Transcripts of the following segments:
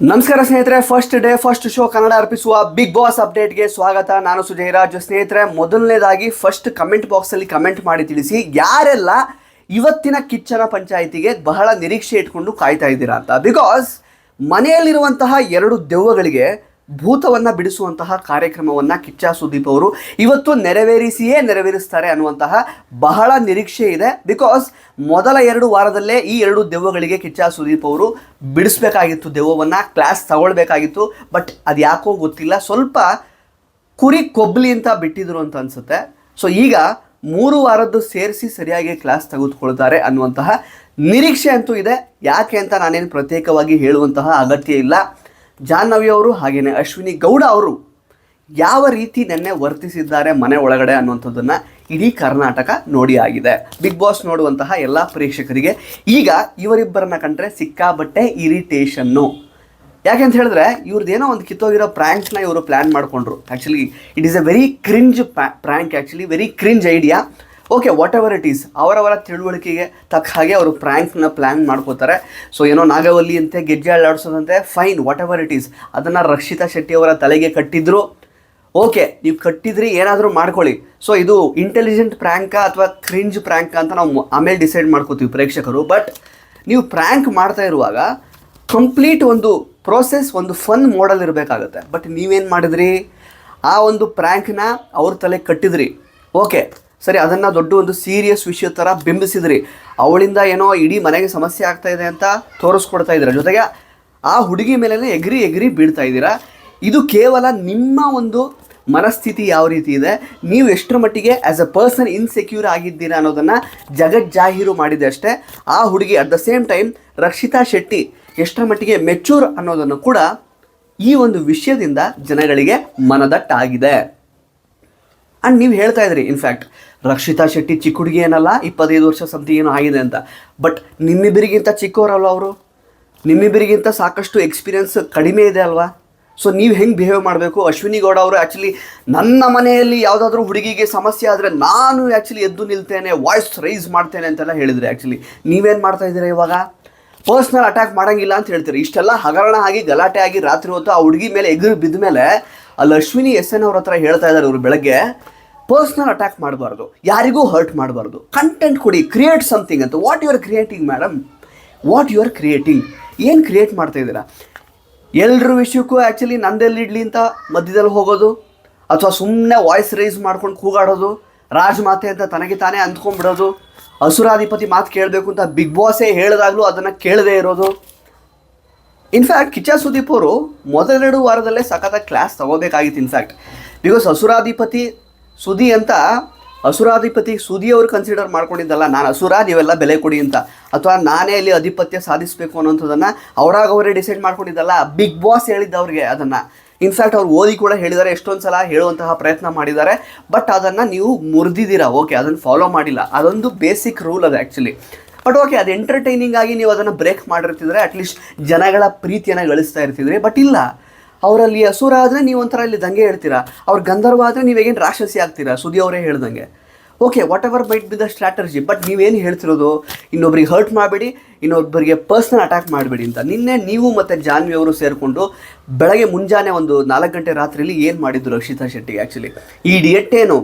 ನಮಸ್ಕಾರ ಸ್ನೇಹಿತರೆ first day first show Kannada ಅರ್ಪಿಸುವ ಬಿಗ್ ಬಾಸ್ ಅಪ್ಡೇಟ್ಗೆ ಸ್ವಾಗತ. ನಾನು ಸುಜಯರಾಜ್ ಸ್ನೇಹಿತರೆ, ಮೊದಲನೇದಾಗಿ ಫಸ್ಟ್ ಕಮೆಂಟ್ ಬಾಕ್ಸಲ್ಲಿ ಕಮೆಂಟ್ ಮಾಡಿ ತಿಳಿಸಿ, ಯಾರೆಲ್ಲ ಇವತ್ತಿನ ಕಿಚ್ಚನ ಪಂಚಾಯಿತಿಗೆ ಬಹಳ ನಿರೀಕ್ಷೆ ಇಟ್ಕೊಂಡು ಕಾಯ್ತಾ ಇದ್ದೀರಾ ಅಂತ. ಬಿಕಾಸ್ ಮನೆಯಲ್ಲಿರುವಂತಹ ಎರಡು ದೆವ್ವಗಳಿಗೆ ಭೂತವನ್ನು ಬಿಡಿಸುವಂತಹ ಕಾರ್ಯಕ್ರಮವನ್ನು ಕಿಚ್ಚ ಸುದೀಪ್ ಅವರು ಇವತ್ತು ನೆರವೇರಿಸಿಯೇ ನೆರವೇರಿಸ್ತಾರೆ ಅನ್ನುವಂತಹ ಬಹಳ ನಿರೀಕ್ಷೆ ಇದೆ. ಬಿಕಾಸ್ ಮೊದಲ ಎರಡು ವಾರದಲ್ಲೇ ಈ ಎರಡು ದೆವ್ವಗಳಿಗೆ ಕಿಚ್ಚ ಸುದೀಪ್ ಅವರು ಬಿಡಿಸ್ಬೇಕಾಗಿತ್ತು ದೆವ್ವವನ್ನು ಕ್ಲಾಸ್ ತಗೊಳ್ಬೇಕಾಗಿತ್ತು ಬಟ್ ಅದು ಯಾಕೋ ಗೊತ್ತಿಲ್ಲ. ಸ್ವಲ್ಪ ಕುರಿ ಕೊಬ್ಲಿ ಅಂತ ಬಿಟ್ಟಿದ್ರು ಅಂತ ಅನ್ಸುತ್ತೆ. ಸೊ ಈಗ ಮೂರು ವಾರದ್ದು ಸೇರಿಸಿ ಸರಿಯಾಗಿ ಕ್ಲಾಸ್ ತೆಗೆದುಕೊಳ್ತಾರೆ ಅನ್ನುವಂತಹ ನಿರೀಕ್ಷೆ ಅಂತೂ ಇದೆ. ಯಾಕೆ ಅಂತ ನಾನೇನು ಪ್ರತ್ಯೇಕವಾಗಿ ಹೇಳುವಂತಹ ಅಗತ್ಯ ಇಲ್ಲ. ಜಾಹ್ನವಿ ಅವರು ಹಾಗೆಯೇ ಅಶ್ವಿನಿ ಗೌಡ ಅವರು ಯಾವ ರೀತಿ ನೆನ್ನೆ ವರ್ತಿಸಿದ್ದಾರೆ ಮನೆ ಒಳಗಡೆ ಅನ್ನುವಂಥದ್ದನ್ನು ಇಡೀ ಕರ್ನಾಟಕ ನೋಡಿ ಆಗಿದೆ. ಬಿಗ್ ಬಾಸ್ ನೋಡುವಂತಹ ಎಲ್ಲ ಪ್ರೇಕ್ಷಕರಿಗೆ ಈಗ ಇವರಿಬ್ಬರನ್ನ ಕಂಡ್ರೆ ಸಿಕ್ಕಾಬಟ್ಟೆ ಇರಿಟೇಷನ್ನು. ಯಾಕೆಂತ ಹೇಳಿದ್ರೆ ಇವ್ರದ್ದು ಏನೋ ಒಂದು ಕಿತ್ತೋಗಿರೋ ಪ್ರ್ಯಾಂಕ್ನ ಇವರು ಪ್ಲ್ಯಾನ್ ಮಾಡಿಕೊಂಡ್ರು. Actually it is a very cringe prank actually very cringe idea okay whatever it is ಅವರವರ ತಿಳುವಳಿಕೆಗೆ ತಕ್ಕ ಹಾಗೆ ಅವರು ಪ್ರ್ಯಾಂಕ್ನ ಪ್ಲ್ಯಾನ್ ಮಾಡ್ಕೋತಾರೆ ಸೊ ಏನೋ ನಾಗವಲ್ಲಿ ಅಂತೆ ಗೆಜ್ಜೆ ಅಳ್ಳಾಡಿಸೋದಂತೆ fine whatever it is ಅದನ್ನು ರಕ್ಷಿತಾ ಶೆಟ್ಟಿ ಅವರ ತಲೆಗೆ ಕಟ್ಟಿದ್ರು. ಓಕೆ ನೀವು ಕಟ್ಟಿದ್ರಿ, ಏನಾದರೂ ಮಾಡ್ಕೊಳ್ಳಿ. ಸೊ ಇದು ಇಂಟೆಲಿಜೆಂಟ್ ಪ್ರ್ಯಾಂಕಾ ಅಥವಾ ಕ್ರಿಂಜ್ ಪ್ರ್ಯಾಂಕಾ ಅಂತ ನಾವು ಆಮೇಲೆ ಡಿಸೈಡ್ ಮಾಡ್ಕೋತೀವಿ ಪ್ರೇಕ್ಷಕರು. ಬಟ್ ನೀವು ಪ್ರ್ಯಾಂಕ್ ಮಾಡ್ತಾ ಇರುವಾಗ ಕಂಪ್ಲೀಟ್ ಒಂದು ಪ್ರೋಸೆಸ್ ಒಂದು ಫನ್ ಮೋಡಲ್ ಇರಬೇಕಾಗುತ್ತೆ. ಬಟ್ ನೀವೇನು ಮಾಡಿದ್ರಿ? ಆ ಒಂದು ಪ್ರ್ಯಾಂಕ್ನ ಅವ್ರ ತಲೆಗೆ ಕಟ್ಟಿದ್ರಿ. ಓಕೆ ಸರಿ, ಅದನ್ನು ದೊಡ್ಡ ಒಂದು ಸೀರಿಯಸ್ ವಿಷಯ ಥರ ಬಿಂಬಿಸಿದ್ರಿ. ಅವಳಿಂದ ಏನೋ ಇಡೀ ಮನೆಗೆ ಸಮಸ್ಯೆ ಆಗ್ತಾ ಇದೆ ಅಂತ ತೋರಿಸ್ಕೊಡ್ತಾ ಇದ್ದೀರ? ಜೊತೆಗೆ ಆ ಹುಡುಗಿ ಮೇಲೆ ಎಗ್ರಿ ಎಗ್ರಿ ಬೀಳ್ತಾ ಇದ್ದೀರಾ? ಇದು ಕೇವಲ ನಿಮ್ಮ ಒಂದು ಮನಸ್ಥಿತಿ ಯಾವ ರೀತಿ ಇದೆ? ನೀವು ಎಷ್ಟರ ಮಟ್ಟಿಗೆ ಆ್ಯಸ್ ಅ ಪರ್ಸನ್ ಇನ್ಸೆಕ್ಯೂರ್ ಆಗಿದ್ದೀರಾ ಅನ್ನೋದನ್ನು ಜಗಜ್ಜಾಹೀರು ಮಾಡಿದೆ ಅಷ್ಟೇ. ಆ ಹುಡುಗಿ at the same time Rakshita Shetty ಎಷ್ಟರ ಮಟ್ಟಿಗೆ ಮೆಚೂರ್ ಅನ್ನೋದನ್ನು ಕೂಡ ಈ ಒಂದು ವಿಷಯದಿಂದ ಜನಗಳಿಗೆ ಮನದಟ್ಟಾಗಿದೆ. ಆ್ಯಂಡ್ ನೀವು ಹೇಳ್ತಾ ಇದ್ರಿ ಇನ್ಫ್ಯಾಕ್ಟ್ ರಕ್ಷಿತಾ ಶೆಟ್ಟಿ ಚಿಕ್ಕ ಹುಡುಗಿ ಏನಲ್ಲ, ಇಪ್ಪತ್ತೈದು ವರ್ಷ ಸಮಥಿಂಗ್ ಏನೋ ಆಗಿದೆ ಅಂತ. ಬಟ್ ನಿಮ್ಮಿಬ್ಬರಿಗಿಂತ ಚಿಕ್ಕವರಲ್ವ ಅವರು? ನಿಮ್ಮಿಬ್ಬರಿಗಿಂತ ಸಾಕಷ್ಟು ಎಕ್ಸ್ಪೀರಿಯನ್ಸ್ ಕಡಿಮೆ ಇದೆ ಅಲ್ವಾ? ಸೊ ನೀವು ಹೆಂಗೆ ಬಿಹೇವ್ ಮಾಡಬೇಕು? ಅಶ್ವಿನಿ ಗೌಡ ಅವರು ಆ್ಯಕ್ಚುಲಿ ನನ್ನ ಮನೆಯಲ್ಲಿ ಯಾವುದಾದ್ರೂ ಹುಡುಗಿಗೆ ಸಮಸ್ಯೆ ಆದರೆ ನಾನು ಆ್ಯಕ್ಚುಲಿ ಎದ್ದು ನಿಲ್ತೇನೆ ವಾಯ್ಸ್ ರೈಸ್ ಮಾಡ್ತೇನೆ ಅಂತೆಲ್ಲ ಹೇಳಿದರೆ ಆ್ಯಕ್ಚುಲಿ ನೀವೇನು ಮಾಡ್ತಾ ಇದ್ದೀರಾ ಇವಾಗ? ಪರ್ಸ್ನಲ್ ಅಟ್ಯಾಕ್ ಮಾಡೋಂಗಿಲ್ಲ ಅಂತ ಹೇಳ್ತೀರಿ. ಇಷ್ಟೆಲ್ಲ ಹಗರಣ ಆಗಿ, ಗಲಾಟೆ ಆಗಿ ರಾತ್ರಿ ಹೊತ್ತು ಆ ಹುಡುಗಿ ಮೇಲೆ ಎಗ್ ಬಿದ್ದ ಮೇಲೆ ಅಲ್ಲಿ ಅಶ್ವಿನಿ ಎಸ್ ಎನ್ ಅವ್ರ ಹತ್ರ ಹೇಳ್ತಾ ಇದ್ದಾರೆ ಇವರು ಬೆಳಗ್ಗೆ. ಪರ್ಸ್ನಲ್ ಅಟ್ಯಾಕ್ ಮಾಡಬಾರ್ದು, ಯಾರಿಗೂ ಹರ್ಟ್ ಮಾಡಬಾರ್ದು. ಕಂಟೆಂಟ್ ಕೊಡಿ ಕ್ರಿಯೇಟ್ ಸಮಥಿಂಗ್ ಅಂತ. What you are creating madam what you are creating ಏನು ಕ್ರಿಯೇಟ್ ಮಾಡ್ತಾ ಇದ್ದೀರಾ? ಎಲ್ಲರ ವಿಷಯಕ್ಕೂ ಆ್ಯಕ್ಚುಲಿ ನಂದೆಲ್ಲಿಡ್ಲಿ ಅಂತ? ಮಧ್ಯದಲ್ಲಿ ಹೋಗೋದು? ಅಥವಾ ಸುಮ್ಮನೆ ವಾಯ್ಸ್ ರೈಸ್ ಮಾಡ್ಕೊಂಡು ಕೂಗಾಡೋದು? ರಾಜಮಾತೆ ಅಂತ ತನಗೆ ತಾನೇ ಅಂದ್ಕೊಂಡ್ಬಿಡೋದು? ಅಸುರಾಧಿಪತಿ ಮಾತು ಕೇಳಬೇಕು ಅಂತ ಬಿಗ್ ಬಾಸೇ ಹೇಳಿದಾಗಲೂ ಅದನ್ನು ಕೇಳದೇ ಇರೋದು? ಇನ್ಫ್ಯಾಕ್ಟ್ ಕಿಚ್ಚ ಸುದೀಪ್ ಅವರು ಮೊದಲೆರಡು ವಾರದಲ್ಲೇ ಸಖತ್ತಾಗಿ ಕ್ಲಾಸ್ ತಗೋಬೇಕಾಗಿತ್ತು ಇನ್ಫ್ಯಾಕ್ಟ್ ಬಿಕಾಸ್ ಅಸುರಾಧಿಪತಿ ಸುದಿ ಅಂತ ಅಸುರಾಧಿಪತಿ ಸುದಿ ಅವರು ಕನ್ಸಿಡರ್ ಮಾಡ್ಕೊಂಡಿದ್ದಲ್ಲ, ನಾನು ಅಸುರ, ನೀವೆಲ್ಲ ಬೆಲೆ ಕೊಡಿ ಅಂತ. ಅಥವಾ ನಾನೇ ಇಲ್ಲಿ ಅಧಿಪತ್ಯ ಸಾಧಿಸಬೇಕು ಅನ್ನೋಂಥದ್ದನ್ನು ಅವರಾಗ ಅವರೇ ಡಿಸೈಡ್ ಮಾಡ್ಕೊಂಡಿದ್ದಲ್ಲ ಬಿಗ್ ಬಾಸ್ ಹೇಳಿದ್ದ ಅವ್ರಿಗೆ ಅದನ್ನು. ಇನ್ಫ್ಯಾಕ್ಟ್ ಅವ್ರು ಓದಿ ಕೂಡ ಹೇಳಿದ್ದಾರೆ, ಎಷ್ಟೊಂದು ಸಲ ಹೇಳುವಂತಹ ಪ್ರಯತ್ನ ಮಾಡಿದ್ದಾರೆ. ಬಟ್ ಅದನ್ನು ನೀವು ಮುರಿದಿದ್ದೀರಾ? ಓಕೆ ಅದನ್ನು ಫಾಲೋ ಮಾಡಿಲ್ಲ. ಅದೊಂದು ಬೇಸಿಕ್ ರೂಲ್ ಅದು ಆ್ಯಕ್ಚುಲಿ ಬಟ್ ಓಕೆ ಅದು ಎಂಟರ್ಟೈನಿಂಗ್ ಆಗಿ ನೀವು ಅದನ್ನು ಬ್ರೇಕ್ ಮಾಡಿರ್ತಿದ್ರೆ ಅಟ್ಲೀಸ್ಟ್ ಜನಗಳ ಪ್ರೀತಿಯನ್ನು ಗಳಿಸ್ತಾ ಇರ್ತಿದ್ರಿ. ಬಟ್ ಇಲ್ಲ. ಅವರಲ್ಲಿ ಹಸುರ ಆದರೆ ನೀವು ಒಂಥರ ಇಲ್ಲಿ ದಂಗೆ ಹೇಳ್ತೀರಾ? ಅವ್ರ ಗಂಧರ್ವ ಆದರೆ ನೀವೇಗೇನು ರಾಕ್ಷಸಿ ಆಗ್ತೀರಾ? ಸುದಿ ಅವರೇ ಹೇಳ್ದಂಗೆ. Okay whatever might be the strategy but ನೀವೇನು ಹೇಳ್ತಿರೋದು? ಇನ್ನೊಬ್ರಿಗೆ ಹರ್ಟ್ ಮಾಡಬೇಡಿ ಇನ್ನೊಬ್ಬರಿಗೆ ಪರ್ಸ್ನಲ್ ಅಟ್ಯಾಕ್ ಮಾಡಬೇಡಿ ಅಂತ. ನಿನ್ನೆ ನೀವು ಮತ್ತು ಜಾನ್ವಿ ಅವರು ಸೇರಿಕೊಂಡು ಬೆಳಗ್ಗೆ ಮುಂಜಾನೆ ಒಂದು ನಾಲ್ಕು ಗಂಟೆ ರಾತ್ರಿಯಲ್ಲಿ ಏನು ಮಾಡಿದ್ರು ರಕ್ಷಿತಾ ಶೆಟ್ಟಿಗೆ ಆ್ಯಕ್ಚುಲಿ ಈ ಡಿ ಏನು?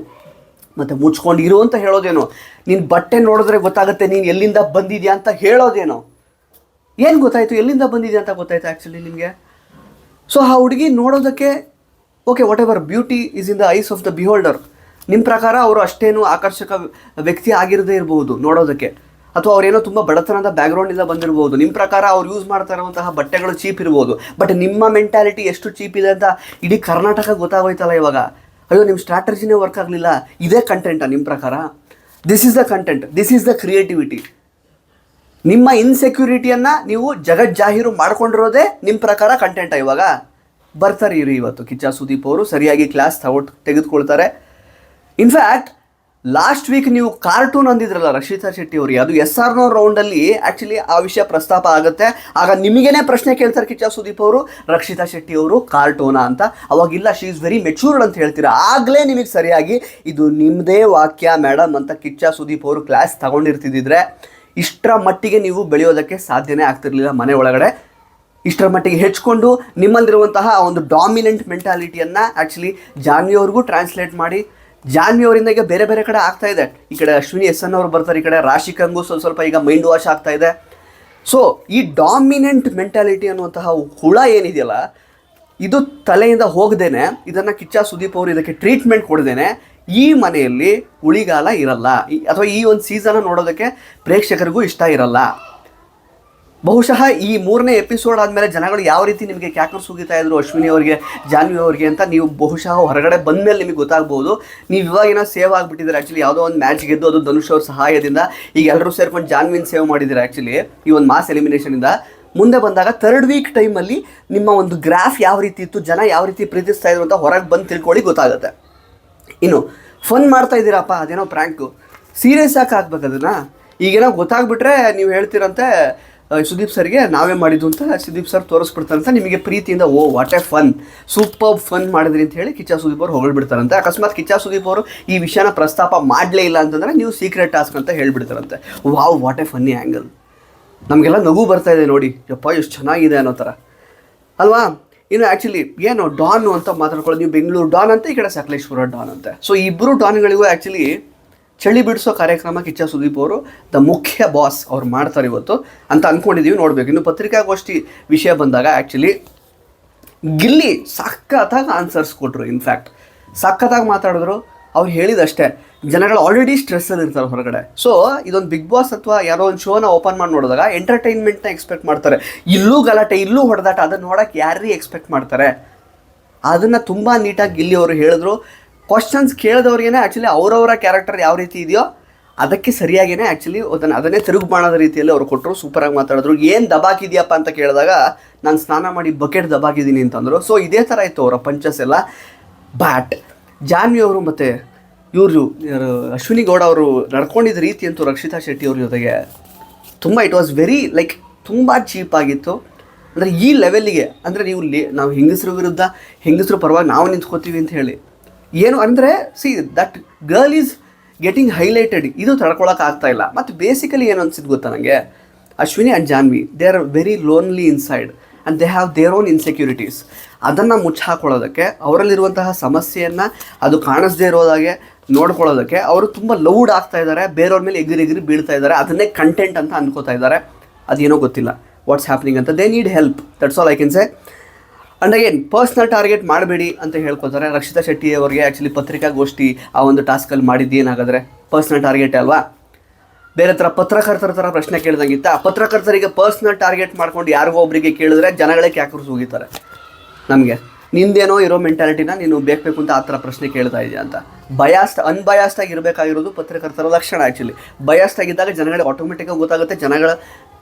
ಮತ್ತು ಮುಚ್ಕೊಂಡು ಇರು ಅಂತ ಹೇಳೋದೇನೋ? ನಿನ್ನ ಬಟ್ಟೆ ನೋಡಿದ್ರೆ ಗೊತ್ತಾಗುತ್ತೆ ನೀನು ಎಲ್ಲಿಂದ ಬಂದಿದ್ಯಾ ಅಂತ ಹೇಳೋದೇನೋ? ಏನು ಗೊತ್ತಾಯಿತು? ಎಲ್ಲಿಂದ ಬಂದಿದ್ಯಾ ಅಂತ ಗೊತ್ತಾಯ್ತು ಆ್ಯಕ್ಚುಲಿ ನಿಮಗೆ ಸೊ ಆ ಹುಡುಗಿ ನೋಡೋದಕ್ಕೆ okay whatever beauty is in the eyes of the beholder ನಿಮ್ಮ ಪ್ರಕಾರ ಅವರು ಅಷ್ಟೇನು ಆಕರ್ಷಕ ವ್ಯಕ್ತಿ ಆಗಿರದೇ ಇರಬಹುದು ನೋಡೋದಕ್ಕೆ. ಅಥವಾ ಅವರೇನೋ ತುಂಬ ಬಡತನದ ಬ್ಯಾಕ್ಗ್ರೌಂಡಿಂದ ಬಂದಿರಬಹುದು ನಿಮ್ಮ ಪ್ರಕಾರ ಅವ್ರು ಯೂಸ್ ಮಾಡ್ತಾ ಇರುವಂತಹ ಬಟ್ಟೆಗಳು ಚೀಪ್ ಇರ್ಬೋದು. ಬಟ್ ನಿಮ್ಮ ಮೆಂಟ್ಯಾಲಿಟಿ ಎಷ್ಟು ಚೀಪ್ ಇದೆ ಅಂತ ಇಡೀ ಕರ್ನಾಟಕ ಗೊತ್ತಾಗೋಯ್ತಲ್ಲ ಇವಾಗ. ಅಯ್ಯೋ ನಿಮ್ಮ ಸ್ಟ್ರಾಟಜಿನೇ ವರ್ಕ್ ಆಗಲಿಲ್ಲ. ಇದೇ ಕಂಟೆಂಟಾ ನಿಮ್ಮ ಪ್ರಕಾರ? This is the content this is the creativity ನಿಮ್ಮ ಇನ್ಸೆಕ್ಯೂರಿಟಿಯನ್ನು ನೀವು ಜಗಜ್ಜಾಹೀರು ಮಾಡ್ಕೊಂಡಿರೋದೇ ನಿಮ್ಮ ಪ್ರಕಾರ ಕಂಟೆಂಟ ಇವಾಗ? ಬರ್ತಾರೆ ಇರಿ ಇವತ್ತು. ಕಿಚ್ಚ ಸುದೀಪ್ ಅವರು ಸರಿಯಾಗಿ ಕ್ಲಾಸ್ ತಗೊಟ್, ತೆಗೆದುಕೊಳ್ತಾರೆ. ಇನ್ಫ್ಯಾಕ್ಟ್ ಲಾಸ್ಟ್ ವೀಕ್ ನೀವು ಕಾರ್ಟೂನ್ ಅಂದಿದ್ರಲ್ಲ ರಕ್ಷಿತಾ ಶೆಟ್ಟಿ ಅವರಿಗೆ, ಅದು ಎಸ್ ಆರ್ ನೋ ರೌಂಡಲ್ಲಿ ಆ್ಯಕ್ಚುಲಿ ಆ ವಿಷಯ ಪ್ರಸ್ತಾಪ ಆಗುತ್ತೆ. ಆಗ ನಿಮಗೇನೆ ಪ್ರಶ್ನೆ ಕೇಳ್ತಾರೆ ಕಿಚ್ಚ ಸುದೀಪ್ ಅವರು, ರಕ್ಷಿತಾ ಶೆಟ್ಟಿ ಅವರು ಕಾರ್ಟೂನಾ ಅಂತ. ಅವಾಗಿಲ್ಲ ಶಿ ಇಸ್ ವೆರಿ ಮೆಚೂರ್ಡ್ ಅಂತ ಹೇಳ್ತೀರಾ? ಆಗಲೇ ನಿಮಗೆ ಸರಿಯಾಗಿ, ಇದು ನಿಮ್ಮದೇ ವಾಕ್ಯ ಮೇಡಮ್ ಅಂತ ಕಿಚ್ಚ ಸುದೀಪ್ ಅವರು ಕ್ಲಾಸ್ ತಗೊಂಡಿರ್ತಿದ್ದಿದ್ರೆ ಇಷ್ಟರ ಮಟ್ಟಿಗೆ ನೀವು ಬೆಳೆಯೋದಕ್ಕೆ ಸಾಧ್ಯನೇ ಆಗ್ತಿರಲಿಲ್ಲ ಮನೆ ಒಳಗಡೆ. ಇಷ್ಟರ ಮಟ್ಟಿಗೆ ಹೆಚ್ಕೊಂಡು ನಿಮ್ಮಲ್ಲಿರುವಂತಹ ಒಂದು ಡಾಮಿನೆಂಟ್ ಮೆಂಟಾಲಿಟಿಯನ್ನು ಆ್ಯಕ್ಚುಲಿ ಜಾನ್ವಿಯವ್ರಿಗೂ ಟ್ರಾನ್ಸ್ಲೇಟ್ ಮಾಡಿ. ಜಾನ್ವಿ ಅವರಿಂದ ಈಗ ಬೇರೆ ಬೇರೆ ಕಡೆ ಆಗ್ತಾ ಇದೆ. ಈ ಕಡೆ ಅಶ್ವಿನಿ ಎಸ್ ಎನ್ ಅವರು ಬರ್ತಾರೆ, ಈ ಕಡೆ ರಾಶಿಕಂಗೂ ಸ್ವಲ್ಪ ಸ್ವಲ್ಪ ಈಗ ಮೈಂಡ್ ವಾಶ್ ಆಗ್ತಾ ಇದೆ. ಸೊ ಈ ಡಾಮಿನೆಂಟ್ ಮೆಂಟಾಲಿಟಿ ಅನ್ನುವಂತಹ ಹುಳ ಏನಿದೆಯಲ್ಲ, ಇದು ತಲೆಯಿಂದ ಹೋಗದೇನೆ, ಇದನ್ನು ಕಿಚ್ಚ ಸುದೀಪ್ ಅವರು ಇದಕ್ಕೆ ಟ್ರೀಟ್ಮೆಂಟ್ ಕೊಡದೇನೆ ಈ ಮನೆಯಲ್ಲಿ ಉಳಿಗಾಲ ಇರಲ್ಲ. ಅಥವಾ ಈ ಒಂದು ಸೀಸನ್ ನೋಡೋದಕ್ಕೆ ಪ್ರೇಕ್ಷಕರಿಗೂ ಇಷ್ಟ ಇರಲ್ಲ. ಬಹುಶಃ ಈ ಮೂರನೇ ಎಪಿಸೋಡ್ ಆದಮೇಲೆ ಜನಗಳು ಯಾವ ರೀತಿ ನಿಮಗೆ ಕ್ಯಾಕರ್ ಸುಗಿತಾ ಇದ್ರು, ಅಶ್ವಿನಿ ಅವರಿಗೆ, ಜಾನ್ವಿ ಅವರಿಗೆ ಅಂತ ನೀವು ಬಹುಶಃ ಹೊರಗಡೆ ಬಂದಮೇಲೆ ನಿಮಗೆ ಗೊತ್ತಾಗ್ಬೋದು. ನೀವು ಇವಾಗಿನ ಸೇವ್ ಆಗಿಬಿಟ್ಟಿದ್ದೀರಿ ಆ್ಯಕ್ಚುಲಿ ಯಾವುದೋ ಒಂದು ಮ್ಯಾಚ್ ಗೆದ್ದು ಅದು ಧನುಷ್ ಅವ್ರ ಸಹಾಯದಿಂದ ಈಗ ಎಲ್ಲರೂ ಸೇರ್ಕೊಂಡು ಜಾನ್ವಿನ್ ಸೇವ್ ಮಾಡಿದ್ದಾರೆ ಆ್ಯಕ್ಚುಲಿ ಈ ಒಂದು ಮಾಸ್ ಎಲಿಮಿನೇಷನಿಂದ ಮುಂದೆ ಬಂದಾಗ ಥರ್ಡ್ ವೀಕ್ ಟೈಮಲ್ಲಿ ನಿಮ್ಮ ಒಂದು ಗ್ರಾಫ್ ಯಾವ ರೀತಿ ಇತ್ತು, ಜನ ಯಾವ ರೀತಿ ಪ್ರೀತಿಸ್ತಾ ಇದ್ರು ಅಂತ ಹೊರಗೆ ಬಂದು ತಿಳ್ಕೊಳ್ಳಿ ಗೊತ್ತಾಗುತ್ತೆ. ಇನ್ನು ಫನ್ ಮಾಡ್ತಾ ಇದ್ದೀರಪ್ಪ, ಅದೇನೋ ಪ್ರ್ಯಾಂಕು ಸೀರಿಯಸ್ ಯಾಕೆ ಆಗ್ಬೇಕು ಈಗೇನೋ ಗೊತ್ತಾಗ್ಬಿಟ್ರೆ ನೀವು ಹೇಳ್ತೀರಂತೆ ಸುದೀಪ್ ಸರ್ಗೆ, ನಾವೇ ಮಾಡಿದ್ದು ಅಂತ ಸುದೀಪ್ ಸರ್ ತೋರಿಸ್ಬಿಡ್ತಾರಂತ ನಿಮಗೆ ಪ್ರೀತಿಯಿಂದ, ಓ what a fun super fun ಮಾಡಿದ್ರಿ ಅಂತ ಹೇಳಿ ಕಿಚ್ಚ ಸುದೀಪ್ ಅವರು ಹೊಗಳ್ಬಿಡ್ತಾರಂತೆ. ಅಕಸ್ಮಾತ್ ಕಿಚ್ಚ ಸುದೀಪ್ ಅವರು ಈ ವಿಷಯನ ಪ್ರಸ್ತಾಪ ಮಾಡಲೇ ಇಲ್ಲ ಅಂತಂದರೆ ನೀವು ಸೀಕ್ರೆಟ್ ಟಾಸ್ಕ್ ಅಂತ ಹೇಳ್ಬಿಡ್ತಾರಂತೆ. Wow what a funny angle ನಮಗೆಲ್ಲ ನಗು ಬರ್ತಾ ಇದೆ ನೋಡಿ. ಯಪ್ಪ, ಎಷ್ಟು ಚೆನ್ನಾಗಿದೆ ಅನ್ನೋ ಥರ. ಅಲ್ವಾ? ಇನ್ನು ಆ್ಯಕ್ಚುಲಿ ಏನು ಡಾನ್ ಅಂತ ಮಾತಾಡ್ಕೊಳ್ಳೋದು, ನೀವು ಬೆಂಗಳೂರು ಡಾನ್ ಅಂತ, ಈ ಕಡೆ ಸಕಲೇಶ್ವರ ಡಾನ್ ಅಂತೆ. ಸೊ ಇಬ್ಬರು ಡಾನ್ಗಳಿಗೂ ಆ್ಯಕ್ಚುಲಿ ಚಳಿ ಬಿಡಿಸೋ ಕಾರ್ಯಕ್ರಮ ಕಿಚ್ಚ ಸುದೀಪ್ ಅವರು ದ ಮುಖ್ಯ ಬಾಸ್ ಅವ್ರು ಮಾಡ್ತಾರೆ ಇವತ್ತು ಅಂತ ಅಂದ್ಕೊಂಡಿದ್ದೀವಿ ನೋಡಬೇಕು. ಇನ್ನು ಪತ್ರಿಕಾಗೋಷ್ಠಿ ವಿಷಯ ಬಂದಾಗ ಆ್ಯಕ್ಚುಲಿ ಗಿಲ್ಲಿ ಸಖತ್ತಾಗಿ ಆನ್ಸರ್ಸ್ ಕೊಟ್ಟರು ಇನ್ಫ್ಯಾಕ್ಟ್ ಸಖತ್ತಾಗಿ ಮಾತಾಡಿದ್ರು, ಅವ್ರು ಹೇಳಿದಷ್ಟೇ. ಜನಗಳು ಆಲ್ರೆಡಿ ಸ್ಟ್ರೆಸ್ಸಲ್ಲಿ ಇರ್ತಾರೆ ಹೊರಗಡೆ. ಸೊ ಇದೊಂದು ಬಿಗ್ ಬಾಸ್ ಅಥವಾ ಯಾರೋ ಒಂದು ಶೋನ ಓಪನ್ ಮಾಡಿ ನೋಡಿದಾಗ ಎಂಟರ್ಟೈನ್ಮೆಂಟ್ನ ಎಕ್ಸ್ಪೆಕ್ಟ್ ಮಾಡ್ತಾರೆ. ಇಲ್ಲೂ ಗಲಾಟೆ, ಇಲ್ಲೂ ಹೊಡೆದಾಟ ಅದನ್ನು ನೋಡೋಕೆ ಯಾರೀ ಎಕ್ಸ್ಪೆಕ್ಟ್ ಮಾಡ್ತಾರೆ? ಅದನ್ನು ತುಂಬ ನೀಟಾಗಿ ಇಲ್ಲಿ ಅವರು ಹೇಳಿದ್ರು. ಕ್ವಶನ್ಸ್ ಕೇಳಿದವ್ರಿಗೇನೆ ಆ್ಯಕ್ಚುಲಿ ಅವರವರ ಕ್ಯಾರೆಕ್ಟರ್ ಯಾವ ರೀತಿ ಇದೆಯೋ ಅದಕ್ಕೆ ಸರಿಯಾಗಿಯೇ ಆ್ಯಕ್ಚುಲಿ ಅದನ್ನು, ಅದನ್ನೇ ತಿರುಗು ಮಾಡೋದ ರೀತಿಯಲ್ಲಿ ಅವರು ಕೊಟ್ಟರು ಸೂಪರಾಗಿ ಮಾತಾಡಿದ್ರು. ಏನು ದಬಾಕಿದ್ಯಪ್ಪ ಅಂತ ಕೇಳಿದಾಗ ನಾನು ಸ್ನಾನ ಮಾಡಿ ಬಕೆಟ್ ದಬಾಕಿದ್ದೀನಿ ಅಂತಂದರು. ಸೊ ಇದೇ ಥರ ಇತ್ತು ಅವರ ಪಂಚಸ್ ಎಲ್ಲ. ಬ್ಯಾಟ್ ಜಾನ್ವಿ ಅವರು ಮತ್ತು ಇವರು ಅಶ್ವಿನಿ ಗೌಡ ಅವರು ನಡ್ಕೊಂಡಿದ್ದ ರೀತಿ ಅಂತೂ ರಕ್ಷಿತಾ ಶೆಟ್ಟಿ ಅವ್ರ ಜೊತೆಗೆ ತುಂಬ ಇಟ್ ವಾಸ್ ವೆರಿ ಲೈಕ್ ತುಂಬ ಚೀಪ್ ಆಗಿತ್ತು. ಅಂದರೆ ಈ ಲೆವೆಲ್ಲಿಗೆ ಅಂದರೆ ನೀವು ಲೇ, ನಾವು ಹೆಂಗಸ್ರ ವಿರುದ್ಧ, ಹೆಂಗಸ್ರ ಪರವಾಗಿ ನಾವು ನಿಂತ್ಕೋತೀವಿ ಅಂತ ಹೇಳಿ. ಏನು, ಅಂದರೆ see that girl is getting highlighted ಇದು ತಡ್ಕೊಳಕ್ಕೆ ಇಲ್ಲ. ಮತ್ತು ಬೇಸಿಕಲಿ ಏನು ಅನ್ಸಿದ್ದು ಗೊತ್ತಾ ನನಗೆ Ashwini and Jhanvi they are very lonely inside and they have their own insecurities ಅದನ್ನು ಮುಚ್ಚಾಕೊಳ್ಳೋದಕ್ಕೆ, ಅವರಲ್ಲಿರುವಂತಹ ಸಮಸ್ಯೆಯನ್ನು ಅದು ಕಾಣಿಸ್ದೇ ಇರೋದಾಗೆ ನೋಡ್ಕೊಳ್ಳೋದಕ್ಕೆ ಅವರು ತುಂಬ ಲೌಡ್ ಆಗ್ತಾ ಇದ್ದಾರೆ, ಬೇರೆಯವ್ರ ಮೇಲೆ ಎಗಿರಿ ಎಗಿರಿ ಬೀಳ್ತಾ ಇದ್ದಾರೆ, ಅದನ್ನೇ ಕಂಟೆಂಟ್ ಅಂತ ಅನ್ಕೋತಾ ಇದ್ದಾರೆ. ಅದೇನೋ ಗೊತ್ತಿಲ್ಲ. ವಾಟ್ಸ್ ಹ್ಯಾಪ್ನಿಂಗ್ ಅಂತ they need help that's all I can say and again personal target ಮಾಡಬೇಡಿ ಅಂತ ಹೇಳ್ಕೊತಾರೆ ರಕ್ಷಿತಾ ಶೆಟ್ಟಿ ಅವರಿಗೆ ಆ್ಯಕ್ಚುಲಿ ಪತ್ರಿಕಾಗೋಷ್ಠಿ ಆ ಒಂದು ಟಾಸ್ಕಲ್ಲಿ ಮಾಡಿದ್ದು ಏನಾಗಿದ್ರೆ? ಪರ್ಸ್ನಲ್ ಟಾರ್ಗೆಟ್ ಅಲ್ವಾ? ಬೇರೆ ಥರ ಪತ್ರಕರ್ತರ ಥರ ಪ್ರಶ್ನೆ ಕೇಳಿದಂಗಿತ್ತ. ಆ ಪತ್ರಕರ್ತರಿಗೆ ಪರ್ಸ್ನಲ್ ಟಾರ್ಗೆಟ್ ಮಾಡ್ಕೊಂಡು ಯಾರಿಗೋ ಒಬ್ಬರಿಗೆ ಕೇಳಿದ್ರೆ ಜನಗಳೇ ಕ್ಯಾಕರ್ಸ್ ಹೋಗಿತಾರೆ ನಮಗೆ. ನಿಂದೇನೋ ಇರೋ ಮೆಂಟಾಲಿಟಿನ ನೀನು ಬೇಕು ಬೇಕು ಅಂತ ಆ ಥರ ಪ್ರಶ್ನೆ ಕೇಳ್ತಾ ಇದೆಯಾ ಅಂತ. ಬಯಾಸ್ಟ್ ಅನ್ಬಯಾಸ್ಡ್ ಆಗಿರಬೇಕಾಗಿರೋದು ಪತ್ರಕರ್ತರ ಲಕ್ಷಣ ಆ್ಯಕ್ಚುಲಿ ಬಯಾಸ್ಟ್ ಆಗಿದ್ದಾಗ ಜನಗಳಿಗೆ ಆಟೋಮೆಟಿಕ್ಕಾಗಿ ಗೊತ್ತಾಗುತ್ತೆ. ಜನಗಳ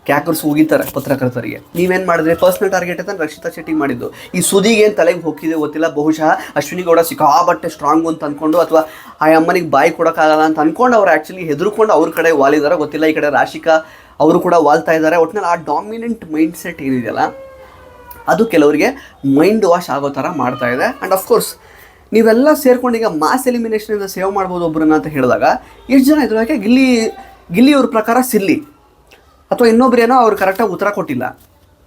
ಕ್ಯಾಕರ್ಸ್ ಹೋಗಿತ್ತಾರೆ ಪತ್ರಕರ್ತರಿಗೆ. ನೀವೇನು ಮಾಡಿದ್ರೆ? ಪರ್ಸ್ನಲ್ ಟಾರ್ಗೆಟ್ ಅಂತ ರಕ್ಷಿತಾ ಶೆಟ್ಟಿ ಮಾಡಿದ್ದು. ಈ ಸುದಿಗೆ ಏನು ತಲೆಗೆ ಹೋಗಿದೆ ಗೊತ್ತಿಲ್ಲ. ಬಹುಶಃ ಅಶ್ವಿನಿ ಗೌಡ ಸಿಕ್ಕಾಬಟ್ಟೆ ಸ್ಟ್ರಾಂಗು ಅಂತ ಅಂದ್ಕೊಂಡು ಅಥವಾ ಆ ಅಮ್ಮನಿಗೆ ಬಾಯಿ ಕೊಡೋಕ್ಕಾಗಲ್ಲ ಅಂತ ಅಂದ್ಕೊಂಡು ಅವ್ರು ಆ್ಯಕ್ಚುಲಿ ಹೆದರ್ಕೊಂಡು ಅವ್ರ ಕಡೆ ವಾಲಿದಾರ, ಗೊತ್ತಿಲ್ಲ. ಈ ಕಡೆ ರಾಶಿಕಾ ಅವರು ಕೂಡ ವಾಲ್ತಾ ಇದ್ದಾರೆ ಒಟ್ಟಿನಲ್ಲಿ ಆ ಡಾಮಿನೆಂಟ್ ಮೈಂಡ್ ಸೆಟ್ ಏನಿದೆಯಲ್ಲ, ಅದು ಕೆಲವರಿಗೆ ಮೈಂಡ್ ವಾಶ್ ಆಗೋ ಥರ ಮಾಡ್ತಾ ಇದೆ. ಆ್ಯಂಡ್ ಅಫ್ಕೋರ್ಸ್ ನೀವೆಲ್ಲ ಸೇರ್ಕೊಂಡು ಈಗ ಮಾಸ್ ಎಲಿಮಿನೇಷನಿಂದ ಸೇವ್ ಮಾಡ್ಬೋದು ಒಬ್ಬರನ್ನ ಅಂತ ಹೇಳಿದಾಗ, ಎಷ್ಟು ಜನ ಇದ್ರು? ಯಾಕೆ ಗಿಲ್ಲಿ, ಗಿಲ್ಲಿಯವ್ರ ಪ್ರಕಾರ ಸಿಲ್ಲಿ. ಅಥವಾ ಇನ್ನೊಬ್ರೇನೋ ಅವ್ರು ಕರೆಕ್ಟಾಗಿ ಉತ್ತರ ಕೊಟ್ಟಿಲ್ಲ.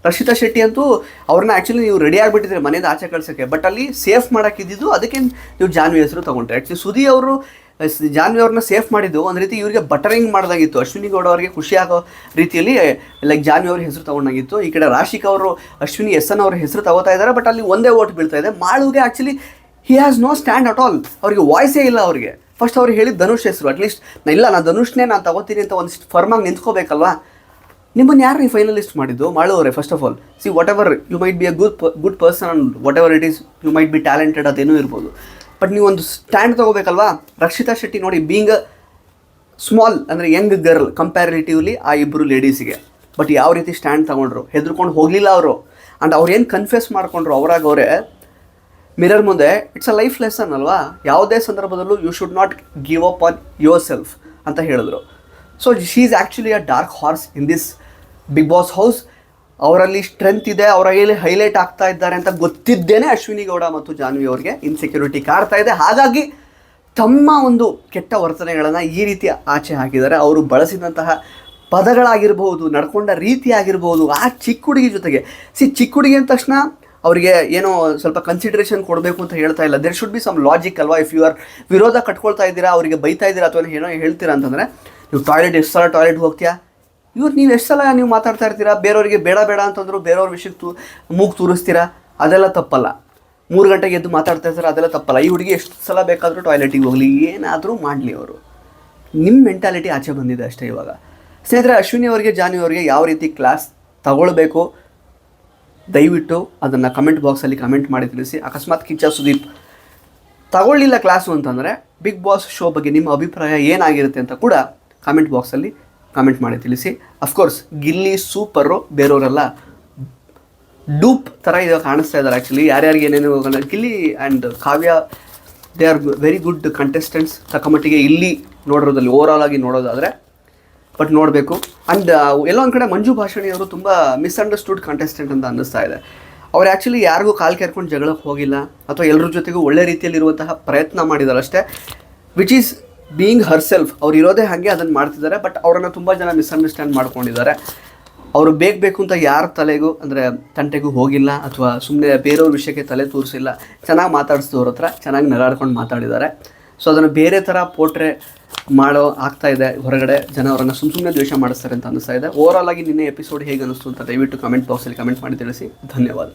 ರಕ್ಷಿತಾ ಶೆಟ್ಟಿ ಅಂತೂ ಅವ್ರನ್ನ ಆ್ಯಕ್ಚುಲಿ ನೀವು ರೆಡಿ ಆಗಿಬಿಟ್ಟಿದ್ರೆ ಮನೆಯಿಂದ ಆಚೆ ಕಳ್ಸೋಕ್ಕೆ. ಬಟ್ ಅಲ್ಲಿ ಸೇಫ್ ಮಾಡೋಕ್ಕಿದ್ದು ಅದಕ್ಕೆ ನೀವು ಜಾನ್ವಿ ಹೆಸರು ತೊಗೊಂಡ್ರೆ. ಆ್ಯಕ್ಚುಲಿ ಸುದಿ ಅವರು ಜಾನ್ವಿ ಅವ್ರನ್ನ ಸೇಫ್ ಮಾಡಿದ್ದು ಒಂದು ರೀತಿ ಇವರಿಗೆ ಬಟರಿಂಗ್ ಮಾಡಿದಾಗಿತ್ತು. ಅಶ್ವಿನಿ ಗೌಡ ಅವರಿಗೆ ಖುಷಿ ಆಗೋ ರೀತಿಯಲ್ಲಿ ಲೈಕ್ ಜಾನ್ವಿ ಅವ್ರ ಹೆಸರು ತೊಗೊಂಡಾಗಿತ್ತು. ಈ ಕಡೆ ರಾಶಿಕ್ ಅವರು, ಅಶ್ವಿನಿ ಎಸ್ ಎನ್ ಅವ್ರ ಹೆಸರು ತಗೋತಾ ಇದ್ದಾರೆ. ಬಟ್ ಅಲ್ಲಿ ಒಂದೇ ಓಟ್ ಬೀಳ್ತಾ ಇದೆ. ಮಾಳುಗೆ actually he has no stand at all ಅವರಿಗೆ ವಾಯ್ಸೇ ಇಲ್ಲ ಅವರಿಗೆ. ಫಸ್ಟ್ ಅವ್ರು ಹೇಳಿದ ಧನುಷ್ ಹೆಸರು. ಅಟ್ಲೀಸ್ಟ್ ಇಲ್ಲ ನಾನು ಧನುಷ್ನೇ ನಾನು ತಗೋತೀನಿ ಅಂತ ಒಂದಿಷ್ಟು ಫರ್ಮಾಗಿ ನಿಂತ್ಕೋಬೇಕಲ್ವಾ? ನಿಮ್ಮನ್ನು ಯಾರು ಈ ಫೈನಲಿಸ್ಟ್ ಮಾಡಿದ್ದು? ಮಾಡೋವ್ರೆ first of all see whatever you might be a good good person and whatever it is you might be talented ಅದೇನೂ ಇರ್ಬೋದು. ಬಟ್ ನೀವು ಒಂದು ಸ್ಟ್ಯಾಂಡ್ ತೊಗೋಬೇಕಲ್ವಾ? ರಕ್ಷಿತಾ ಶೆಟ್ಟಿ ನೋಡಿ ಬೀಂಗ್ ಸ್ಮಾಲ್ ಅಂದರೆ ಯಂಗ್ ಗರ್ಲ್ ಕಂಪ್ಯಾರಿಟಿವ್ಲಿ ಆ ಇಬ್ಬರು ಲೇಡೀಸಿಗೆ ಬಟ್ ಯಾವ ರೀತಿ ಸ್ಟ್ಯಾಂಡ್ ತೊಗೊಂಡ್ರು? ಹೆದರ್ಕೊಂಡು ಹೋಗಲಿಲ್ಲ ಅವರು. ಆ್ಯಂಡ್ ಅವ್ರು ಏನು ಕನ್ಫ್ಯೂಸ್ ಮಾಡಿಕೊಂಡ್ರು ಅವರಾಗ ಅವರೇ ಮಿರರ್ ಮುಂದೆ ಇಟ್ಸ್ ಅ ಲೈಫ್ ಲೆಸನ್ ಅಲ್ವಾ? ಯಾವುದೇ ಸಂದರ್ಭದಲ್ಲೂ you should not give up on yourself ಅಂತ ಹೇಳಿದ್ರು. So she is actually a dark horse in this Bigg Boss house ಅವರಲ್ಲಿ ಸ್ಟ್ರೆಂತ್ ಇದೆ, ಅವರ ಹೇಳಿ ಹೈಲೈಟ್ ಆಗ್ತಾ ಇದ್ದಾರೆ ಅಂತ ಗೊತ್ತಿದ್ದೇನೆ ಅಶ್ವಿನಿ ಗೌಡ ಮತ್ತು ಜಾನ್ವಿ ಅವರಿಗೆ. ಇನ್ಸೆಕ್ಯೂರಿಟಿ ಕಾಡ್ತಾ ಇದೆ. ಹಾಗಾಗಿ ತಮ್ಮ ಒಂದು ಕೆಟ್ಟ ವರ್ತನೆಗಳನ್ನು ಈ ರೀತಿ ಆಚೆ ಹಾಕಿದ್ದಾರೆ. ಅವರು ಬಳಸಿದಂತಹ ಪದಗಳಾಗಿರ್ಬೋದು ನಡ್ಕೊಂಡ ರೀತಿ ಆಗಿರ್ಬೋದು ಆ ಚಿಕ್ಕ ಹುಡುಗಿ ಜೊತೆಗೆ. ಸಿ ಚಿಕ್ಕ ಹುಡುಗಿ ಅಂದ ತಕ್ಷಣ ಅವರಿಗೆ ಏನೋ ಸ್ವಲ್ಪ ಕನ್ಸಿಡರೇಷನ್ ಕೊಡಬೇಕು ಅಂತ ಹೇಳ್ತಾ ಇಲ್ಲ. There should be some logic ಅಲ್ವಾ? ಇಫ್ ಯು ಆರ್ ವಿರೋಧ ಕಟ್ಕೊಳ್ತಾ ಇದ್ದೀರಾ, ಅವರಿಗೆ ಬೈತಾ ಇದ್ದೀರಾ ಅಥವಾ ಏನೋ ಹೇಳ್ತೀರಾ ಅಂತಂದರೆ, ನೀವು ಟಾಯ್ಲೆಟ್ ಎಷ್ಟು ಸಲ ಟಾಯ್ಲೆಟ್ ಹೋಗ್ತೀಯಾ? ಇವ್ರು ನೀವು ಎಷ್ಟು ಸಲ ನೀವು ಮಾತಾಡ್ತಾ ಇರ್ತೀರಾ? ಬೇರೆಯವ್ರಿಗೆ ಬೇಡ ಬೇಡ ಅಂತಂದ್ರು ಬೇರೆಯವ್ರ ವಿಷಯಕ್ಕೆ ತೂ ಮೂಗು ತೂರಿಸ್ತೀರಾ? ಅದೆಲ್ಲ ತಪ್ಪಲ್ಲ. ಮೂರು ಗಂಟೆಗೆ ಎದ್ದು ಮಾತಾಡ್ತಾ ಇರ್ತಾರೆ, ಅದೆಲ್ಲ ತಪ್ಪಲ್ಲ. ಈ ಹುಡುಗಿ ಎಷ್ಟು ಸಲ ಬೇಕಾದರೂ ಟಾಯ್ಲೆಟಿಗೆ ಹೋಗಲಿ, ಏನಾದರೂ ಮಾಡಲಿ ಅವರು. ನಿಮ್ಮ ಮೆಂಟಾಲಿಟಿ ಆಚೆ ಬಂದಿದೆ ಅಷ್ಟೇ ಇವಾಗ. ಸ್ನೇಹಿತರೆ, ಅಶ್ವಿನಿ ಅವರಿಗೆ ಜಾನಿ ಅವರಿಗೆ ಯಾವ ರೀತಿ ಕ್ಲಾಸ್ ತಗೊಳ್ಬೇಕು, ದಯವಿಟ್ಟು ಅದನ್ನು ಕಮೆಂಟ್ ಬಾಕ್ಸಲ್ಲಿ ಕಮೆಂಟ್ ಮಾಡಿ ತಿಳಿಸಿ. ಅಕಸ್ಮಾತ್ ಕಿಚ್ಚ ಸುದೀಪ್, ತಗೊಳ್ಳಿಲ್ಲ ಕ್ಲಾಸು ಅಂತಂದರೆ ಬಿಗ್ ಬಾಸ್ ಶೋ ಬಗ್ಗೆ ನಿಮ್ಮ ಅಭಿಪ್ರಾಯ ಏನಾಗಿರುತ್ತೆ ಅಂತ ಕೂಡ ಕಮೆಂಟ್ ಬಾಕ್ಸಲ್ಲಿ ಕಮೆಂಟ್ ಮಾಡಿ ತಿಳಿಸಿ. ಅಫ್ಕೋರ್ಸ್ ಗಿಲ್ಲಿ, ಸೂಪರು, ಬೇರೆಯವರೆಲ್ಲ ಡೂಪ್ ಥರ ಇವಾಗ ಕಾಣಿಸ್ತಾ ಇದ್ದಾರೆ ಆ್ಯಕ್ಚುಲಿ ಯಾರ್ಯಾರಿಗೆ ಏನೇನು Gilli and Kavya they are very good contestants ತಕ್ಕಮಟ್ಟಿಗೆ ಇಲ್ಲಿ ನೋಡಿರೋದಲ್ಲಿ ಓವರಾಲ್ ಆಗಿ ನೋಡೋದಾದರೆ. ಬಟ್ ನೋಡಬೇಕು. ಆ್ಯಂಡ್ ಎಲ್ಲೋ ಒಂದು ಕಡೆ ಮಂಜು ಭಾಷಣಿ ಅವರು ತುಂಬ ಮಿಸ್ಅಂಡರ್ಸ್ಟುಡ್ ಕಂಟೆಸ್ಟೆಂಟ್ ಅಂತ ಅನ್ನಿಸ್ತಾ ಇದೆ. ಅವ್ರು ಆ್ಯಕ್ಚುಲಿ ಯಾರಿಗೂ ಕಾಲು ಕೆರ್ಕೊಂಡು ಜಗಳಕ್ಕೆ ಹೋಗಿಲ್ಲ. ಅಥವಾ ಎಲ್ಲರ ಜೊತೆಗೂ ಒಳ್ಳೆ ರೀತಿಯಲ್ಲಿರುವಂತಹ ಪ್ರಯತ್ನ ಮಾಡಿದಾರಷ್ಟೇ. Which is being herself ಅವ್ರು ಇರೋದೇ ಹಾಗೆ ಅದನ್ನು ಮಾಡ್ತಿದ್ದಾರೆ ಬಟ್ ಅವರನ್ನು ತುಂಬ ಜನ ಮಿಸ್ಅಂಡರ್ಸ್ಟ್ಯಾಂಡ್ ಮಾಡ್ಕೊಂಡಿದ್ದಾರೆ. ಅವರು ಬೇಕು ಬೇಕು ಅಂತ ಯಾರ ತಲೆಗೂ, ಅಂದರೆ ತಂಟೆಗೂ ಹೋಗಿಲ್ಲ, ಅಥವಾ ಸುಮ್ಮನೆ ಬೇರೆಯವ್ರ ವಿಷಯಕ್ಕೆ ತಲೆ ತೋರಿಸಿಲ್ಲ, ಚೆನ್ನಾಗಿ ಮಾತಾಡಿಸಿದವ್ರ ಹತ್ರ ಚೆನ್ನಾಗಿ ನಗಾಡ್ಕೊಂಡು ಮಾತಾಡಿದ್ದಾರೆ. ಸೊ ಅದನ್ನು ಬೇರೆ ಥರ ಪೋಟ್ರೆ ಮಾಡೋ ಆಗ್ತಾ ಇದೆ ಹೊರಗಡೆ, ಜನ ಅವರನ್ನು ಸುಮ್ಮ ಸುಮ್ಮನೆ ದ್ವೇಷ ಮಾಡಿಸ್ತಾರೆ ಅಂತ ಅನಿಸ್ತಾ ಇದೆ. ಓವರಾಲ್ ಆಗಿ ನಿನ್ನೆ ಎಪಿಸೋಡ್ ಹೇಗೆ ಅನ್ನಿಸ್ತು ಅಂತ ದಯವಿಟ್ಟು ಕಮೆಂಟ್ ಬಾಕ್ಸಲ್ಲಿ ಕಮೆಂಟ್ ಮಾಡಿ ತಿಳಿಸಿ. ಧನ್ಯವಾದ.